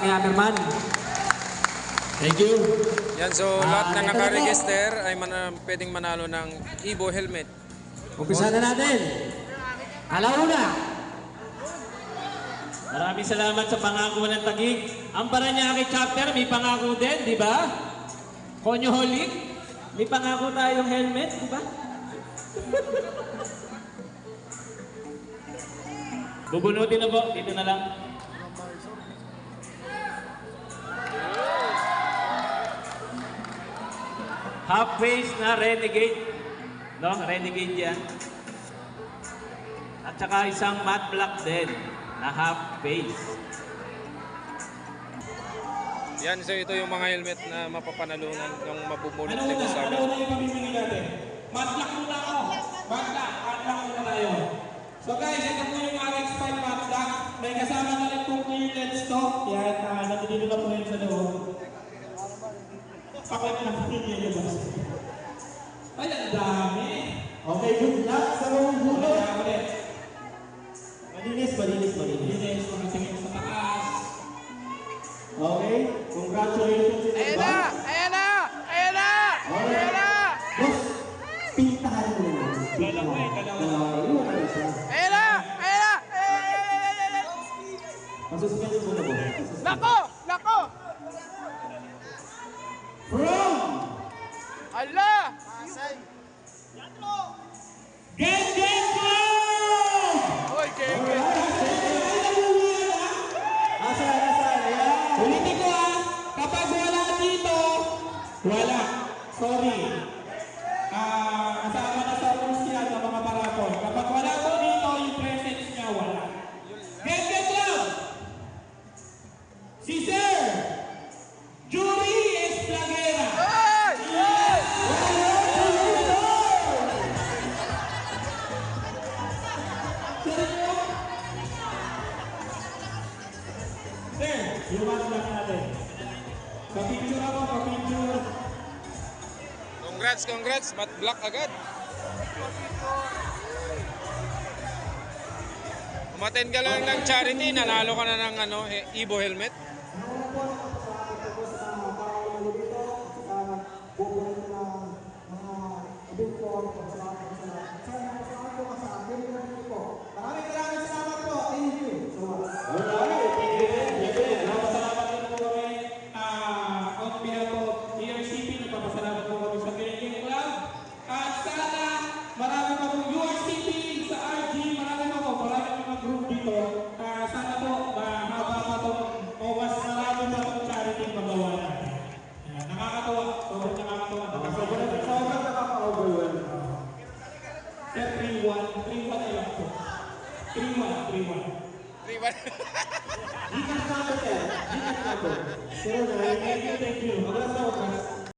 kay Hammerman. Thank you. Yan, so lahat na nakaregister ay man, pwedeng manalo ng Evo helmet. Umpisa na natin. Alauna. Maraming salamat sa pangako ng Tagig. Ang Paranaque chapter, may pangako din, di ba? Konyo Holik, may pangako tayong helmet, di ba? Bubunutin na po, dito na lang. Half face na renegade. No, renegade yan. At saka isang matte black din na half face. Yan, so ito yung mga helmet na mapapanalunan ng mabubunot Ano una? sa Ano una yung pamimili natin? Matlock muna ako. Matlock. Matlock muna tayo. So guys, ito po yung RX-5 Matlock. May kasama na rin pong clear lens to. Yan, uh, nandito na po yun sa loob. Na po yun yung boss. Ay, ang dami. Okay, good luck sa mga Ulit, bulo. ulit. Malinis, malinis, malinis. Linis, makatingin sa taas. Okay, congratulations Ayan na! Ayan na! Ayan na! Ayan na! Boss, pintahan mo. Dalawa eh, dalawa. Ayan na! Na! Masuspend mo na. Masuspend. Nako! Nako! From Ala! Gang, gang, gang! Uy, kenge! Asa, asa, ayan. Ulitin ko ah, kapag wala dito, wala. Sorry. Ah, kasama na sa rules yan ng mga parapon. Kapag wala dito, yung presence niya wala. Get, get lang! Si Sir Iwan lang natin. Kapicture ako, kapicture. Congrats, congrats! Matte black agad. Umaten ka lang ng charity, nanalo ka na ng ano, Evo helmet. Maraming Sir, 3-1. 3-1 na lang po. 3-1. 3-1. Gikas number 10. Gikas number. Zero nine. Thank you, thank you. Abras na, abras.